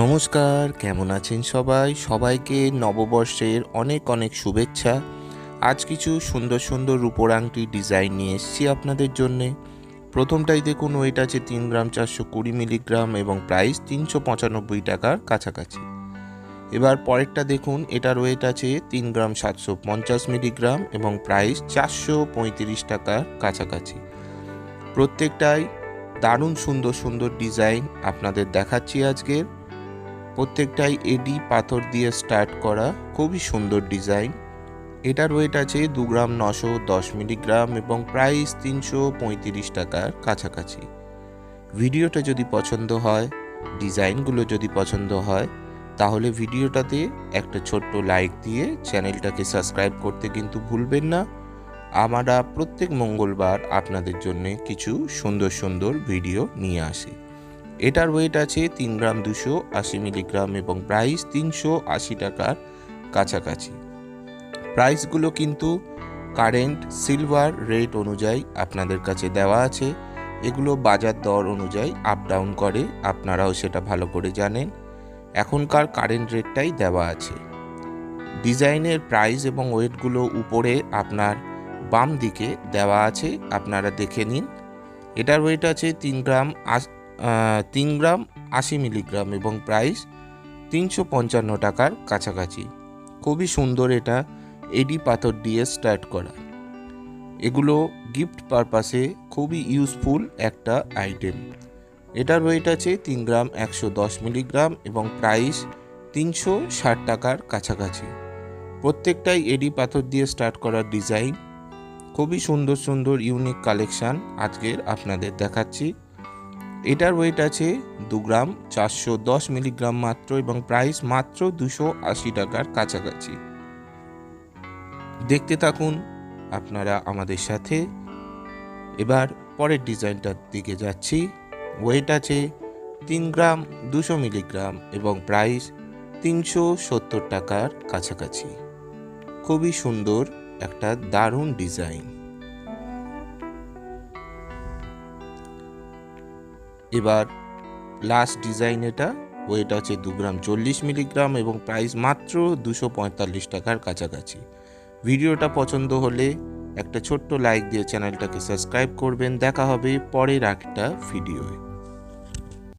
নমস্কার, কেমন আছেন সবাই? সবাইকে নববর্ষের অনেক অনেক শুভেচ্ছা। আজ কিছু সুন্দর সুন্দর রূপোর আংটি ডিজাইন নিয়ে এসেছি আপনাদের জন্যে। প্রথমটাই দেখুন ওয়েট আছে তিন গ্রাম চারশো কুড়ি মিলিগ্রাম এবং প্রাইস তিনশো পঁচানব্বই টাকার কাছাকাছি। এবার পরেরটা দেখুন এটার ওয়েট আছে তিন গ্রাম সাতশো পঞ্চাশ মিলিগ্রাম এবং প্রাইস চারশো পঁয়ত্রিশ টাকার কাছাকাছি। প্রত্যেকটাই দারুণ সুন্দর সুন্দর ডিজাইন আপনাদের দেখাচ্ছি আজকের। প্রত্যেকটাই এডি পাথর দিয়ে স্টার্ট করা। খুবই সুন্দর ডিজাইন এটার ওয়েট আছে দু গ্রাম নশো দশ মিলিগ্রাম এবং প্রাইস তিনশো পঁয়ত্রিশ টাকার কাছাকাছি। ভিডিওটা যদি পছন্দ হয়, ডিজাইনগুলো যদি পছন্দ হয়, তাহলে ভিডিওটাতে একটা ছোট্ট লাইক দিয়ে চ্যানেলটাকে সাবস্ক্রাইব করতে কিন্তু ভুলবেন না। আমরা প্রত্যেক মঙ্গলবার আপনাদের জন্য কিছু সুন্দর সুন্দর ভিডিও নিয়ে আসি। এটার ওয়েট আছে তিন গ্রাম দুশো আশি মিলিগ্রাম এবং প্রাইস তিনশো আশি টাকার কাছাকাছি। প্রাইসগুলো কিন্তু কারেন্ট সিলভার রেট অনুযায়ী আপনাদের কাছে দেওয়া আছে। এগুলো বাজার দর অনুযায়ী আপ ডাউন করে, আপনারাও সেটা ভালো করে জানেন। এখনকার কারেন্ট রেটটাই দেওয়া আছে। ডিজাইনের প্রাইস এবং ওয়েটগুলো উপরে আপনার বাম দিকে দেওয়া আছে, আপনারা দেখে নিন। এটার ওয়েট আছে তিন গ্রাম তিন গ্রাম আশি মিলিগ্রাম এবং প্রাইস তিনশো পঞ্চান্ন টাকার কাছাকাছি। খুবই সুন্দর এটা এডি পাথর দিয়ে স্টার্ট করা। এগুলো গিফট পারপাসে খুবই ইউজফুল একটা আইটেম এটার ওয়েট আছে তিন গ্রাম একশো দশ মিলিগ্রাম এবং প্রাইস তিনশো ষাট টাকার কাছাকাছি। প্রত্যেকটাই এডি পাথর দিয়ে স্টার্ট করার ডিজাইন খুবই সুন্দর সুন্দর ইউনিক কালেকশান আজকের আপনাদের দেখাচ্ছি। এটার ওয়েট আছে দু গ্রাম চারশো দশ মিলিগ্রাম মাত্র এবং প্রাইস মাত্র দুশো আশি টাকার কাছাকাছি। দেখতে থাকুন, আপনারা আমাদের সাথে। এবার পরের ডিজাইনটার দিকে যাচ্ছি। ওয়েট আছে তিন গ্রাম দুশো মিলিগ্রাম এবং প্রাইস তিনশো সত্তর টাকার কাছাকাছি। খুবই সুন্দর একটা দারুণ ডিজাইন। এবার লাস্ট ডিজাইন এটা ওয়েট আছে দু গ্রাম চল্লিশ মিলিগ্রাম এবং প্রাইস মাত্র দুশো পঁয়তাল্লিশ টাকার কাছাকাছি। ভিডিওটা পছন্দ হলে একটা ছোট্ট লাইক দিয়ে চ্যানেলটাকে সাবস্ক্রাইব করবেন। দেখা হবে পরের একটা ভিডিওয়